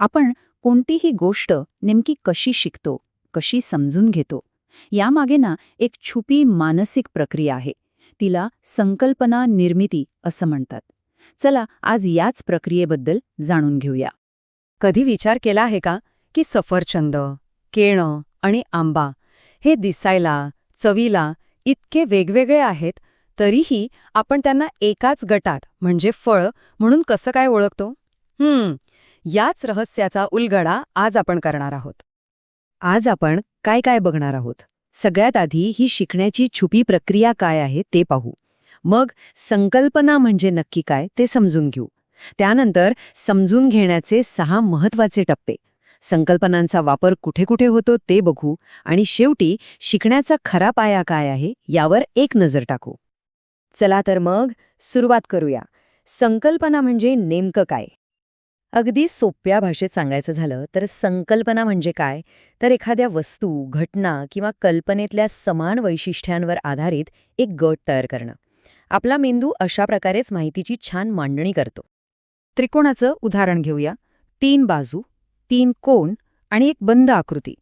आपण कोणतीही गोष्ट नेमकी कशी शिकतो कशी समजून घेतो यामागे ना एक छुपी मानसिक प्रक्रिया आहे. तिला संकल्पना निर्मिती असं म्हणतात. चला आज याच प्रक्रियेबद्दल जाणून घेऊया. कधी विचार केला आहे का की सफरचंद केळं आणि आंबा हे दिसायला चवीला इतके वेगवेगळे आहेत तरीही आपण त्यांना एकाच गटात म्हणजे फळ म्हणून कसं काय ओळखतो? हम्म याच रहस्याचा उलगडा आज आपण करणार आहोत. आज आपण काय काय बघणार आहोत? सगळ्यात आधी ही शिकण्याची छुपी प्रक्रिया काय आहे ते पाहू. मग संकल्पना म्हणजे नक्की काय ते समजून घेऊ. त्यानंतर समजून घेण्याचे सहा महत्त्वाचे टप्पे. संकल्पनांचा वापर कुठे कुठे होतो ते बघू आणि शेवटी शिकण्याचा खरा पाया काय आहे यावर एक नजर टाकू. चला तर मग सुरुवात करूया. संकल्पना म्हणजे नेमकं काय? अगदी सोप्या भाषेत सांगायचं झालं तर संकल्पना म्हणजे काय? तर एखाद्या वस्तू घटना किंवा कल्पनेतल्या समान वैशिष्ट्यांवर आधारित एक गट तयार करणं. आपला मेंदू अशा प्रकारेच माहितीची छान मांडणी करतो. त्रिकोणाचं उदाहरण घेऊया. तीन बाजू तीन कोण आणि एक बंद आकृती.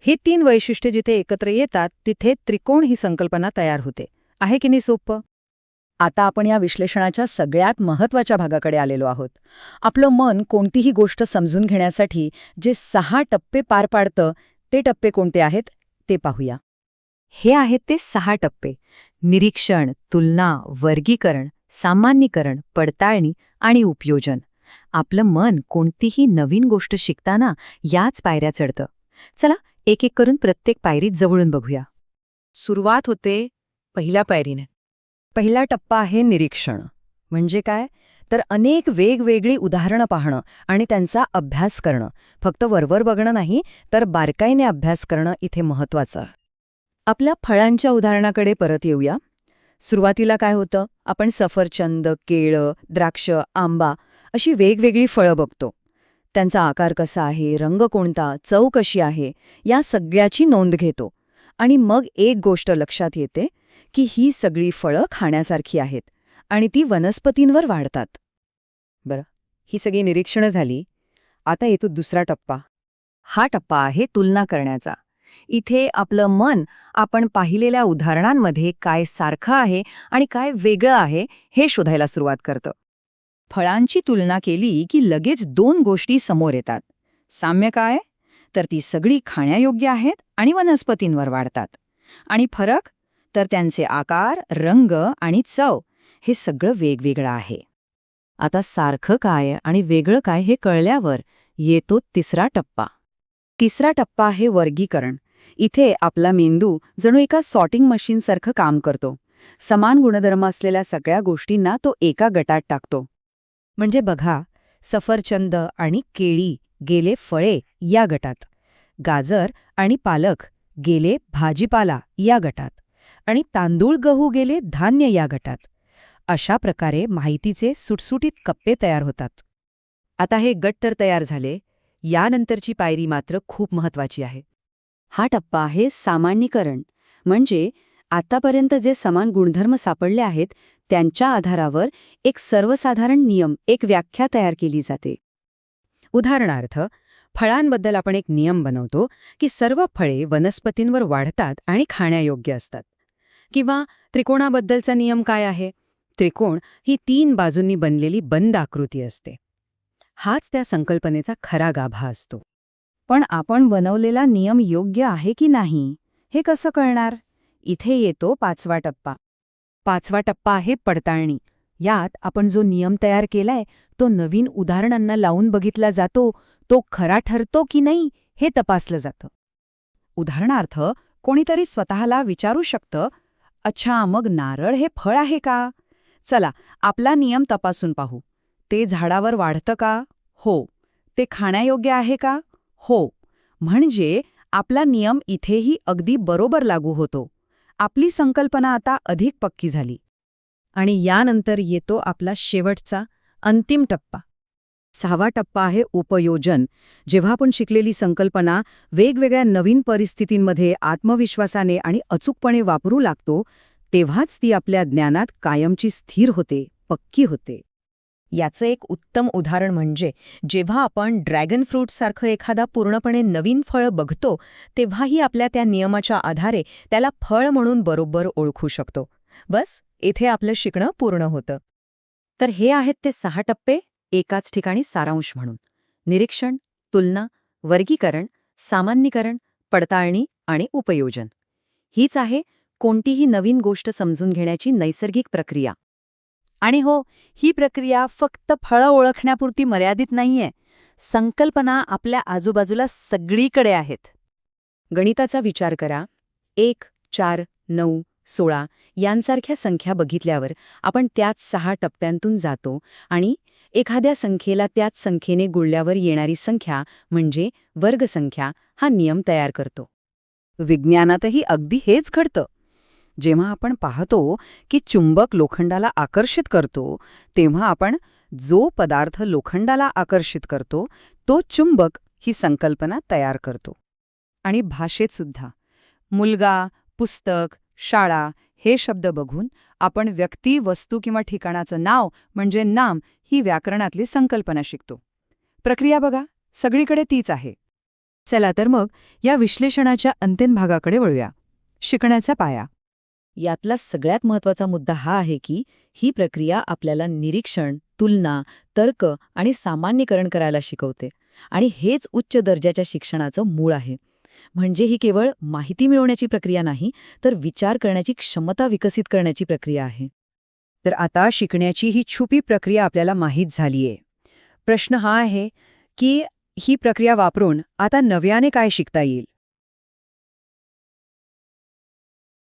ही तीन वैशिष्ट्ये जिथे एकत्र येतात तिथे त्रिकोण ही संकल्पना तयार होते. आहे की नाही सोपं? आता आपण या विश्लेषणाच्या सगळ्यात महत्त्वाच्या भागाकडे आलेलो आहोत. आपलं मन कोणतीही गोष्ट समजून घेण्यासाठी जे सहा टप्पे पार पाडतं ते टप्पे कोणते आहेत ते पाहूया. हे आहेत ते सहा टप्पे. निरीक्षण तुलना वर्गीकरण सामान्यीकरण पडताळणी आणि उपयोजन. आपलं मन कोणतीही नवीन गोष्ट शिकताना याच पायऱ्या चढतं. चला एक एक करून प्रत्येक पायरीत जवळून बघूया. सुरुवात होते पहिल्या पायरीने. पहिला टप्पा आहे निरीक्षण. म्हणजे काय? तर अनेक वेगवेगळी उदाहरणं पाहणं आणि त्यांचा अभ्यास करणं. फक्त वरवर बघणं नाही तर बारकाईने अभ्यास करणं इथे महत्वाचं आपल्या फळांच्या उदाहरणाकडे परत येऊया. सुरुवातीला काय होतं? आपण सफरचंद केळं द्राक्ष आंबा अशी वेगवेगळी फळं बघतो. त्यांचा आकार कसा आहे? रंग कोणता? चव कशी आहे? या सगळ्याची नोंद घेतो. आणि मग एक गोष्ट लक्षात येते की ही सगळी फळं खाण्यासारखी आहेत आणि ती वनस्पतींवर वाढतात. बरं ही सगळी निरीक्षणं झाली. आता येतो दुसरा टप्पा. हा टप्पा आहे तुलना करण्याचा. इथे आपलं मन आपण पाहिलेल्या उदाहरणांमध्ये काय सारखं आहे आणि काय वेगळं आहे हे शोधायला सुरुवात करतं. फळांची तुलना केली की लगेच दोन गोष्टी समोर येतात. साम्य काय? तर ती सगळी खाण्यायोग्य आहेत आणि वनस्पतींवर वाढतात. आणि फरक? तर त्यांचे आकार रंग आणि चव हे सगळं वेगवेगळं आहे. आता सारखं काय आणि वेगळं काय हे कळल्यावर येतो तिसरा टप्पा. तिसरा टप्पा आहे वर्गीकरण. इथे आपला मेंदू जणू एका सॉर्टिंग मशीनसारखं काम करतो. समान गुणधर्म असलेल्या सगळ्या गोष्टींना तो एका गटात टाकतो. म्हणजे बघा सफरचंद आणि केळी गेले फळे या गटात. गाजर आणि पालक गेले भाजीपाला या गटात. आणि तांदूळ गहू गेले धान्य या गटात. अशा प्रकारे माहितीचे सुटसुटीत कप्पे तयार होतात. आता हे गट तर तयार झाले. यानंतरची पायरी मात्र खूप महत्वाची आहे. हा टप्पा आहे सामान्यीकरण. म्हणजे आतापर्यंत जे समान गुणधर्म सापडले आहेत त्यांच्या आधारावर एक सर्वसाधारण नियम एक व्याख्या तयार केली जाते. उदाहरणार्थ फळांबद्दल आपण एक नियम बनवतो की सर्व फळे वनस्पतींवर वाढतात आणि खाण्यायोग्य असतात. किंवा त्रिकोणाबद्दलचा नियम काय आहे? त्रिकोण ही तीन बाजूंनी बनलेली बंद आकृती असते. हाच त्या संकल्पनेचा खरा गाभा असतो. पण आपण बनवलेला नियम योग्य आहे की नाही हे कसं कळणार? इथे येतो पाचवा टप्पा. पाचवा टप्पा आहे पडताळणी. यात आपण जो नियम तयार केलाय तो नवीन उदाहरणांना लावून बघितला जातो तो खरा ठरतो की नाही हे तपासलं जातं. उदाहरणार्थ कोणीतरी स्वतःला विचारू शकतं अच्छा मग नारळ हे फळ आहे का? चला आपला नियम तपासून पाहू. ते झाडावर वाढतं का? हो. ते खाण्यायोग्य आहे का? हो. म्हणजे आपला नियम इथेही अगदी बरोबर लागू होतो. आपली संकल्पना आता अधिक पक्की झाली. आणि यानंतर येतो आपला शेवटचा अंतिम टप्पा. सहावा टप्पा आहे उपयोजन. जेव्हा आपण शिकलेली संकल्पना वेगवेगळ्या नवीन परिस्थितींमध्ये आत्मविश्वासाने आणि अचूकपणे वापरू लागतो तेव्हाच ती आपल्या ज्ञानात कायमची स्थिर होते पक्की होते. याचं एक उत्तम उदाहरण म्हणजे जेव्हा आपण ड्रॅगन फ्रूटसारखं एखादा पूर्णपणे नवीन फळ बघतो तेव्हाही आपल्या त्या नियमाच्या आधारे त्याला फळ म्हणून बरोबर ओळखू शकतो. बस? इथे आपलं शिकणं पूर्ण होतं. तर हे आहेत ते सहा टप्पे एकाच ठिकाणी सारांश म्हणून. निरीक्षण तुलना वर्गीकरण सामान्यीकरण पडताळणी आणि उपयोजन. हीच आहे कोणतीही नवीन गोष्ट समजून घेण्याची नैसर्गिक प्रक्रिया. आणि हो ही प्रक्रिया फक्त फळं ओळखण्यापुरती मर्यादित नाहीये. संकल्पना आपल्या आजूबाजूला सगळीकडे आहेत. गणिताचा विचार करा. एक चार नऊ सोळा यांसारख्या संख्या बघितल्यावर आपण त्याच सहा टप्प्यांतून जातो आणि एखाद्या संख्येला त्याच संख्येने गुळल्यावर येणारी संख्या म्हणजे वर्गसंख्या हा नियम तयार करतो. विज्ञानातही अगदी हेच घडतं. जेव्हा आपण पाहतो की चुंबक लोखंडाला आकर्षित करतो तेव्हा आपण जो पदार्थ लोखंडाला आकर्षित करतो तो चुंबक ही संकल्पना तयार करतो. आणि भाषेत सुद्धा. मुलगा पुस्तक शाळा हे शब्द बघून आपण व्यक्ती वस्तू किंवा ठिकाणाचं नाव म्हणजे नाम ही व्याकरणातली संकल्पना शिकतो. प्रक्रिया बघा सगळीकडे तीच आहे. चला तर मग या विश्लेषणाच्या अंतिम भागाकडे वळूया. शिकण्याचा पाया. यातला सगळ्यात महत्त्वाचा मुद्दा हा आहे की ही प्रक्रिया आपल्याला निरीक्षण तुलना तर्क आणि सामान्यीकरण करायला शिकवते आणि हेच उच्च दर्जाच्या शिक्षणाचं मूळ आहे. म्हणजे ही केवळ माहिती मिळवण्याची प्रक्रिया नाही तर विचार करण्याची क्षमता विकसित करण्याची प्रक्रिया आहे. तर आता शिकण्याची ही छुपी प्रक्रिया आपल्याला माहीत झालीये. प्रश्न हा आहे की ही प्रक्रिया वापरून आता नव्याने काय शिकता येईल?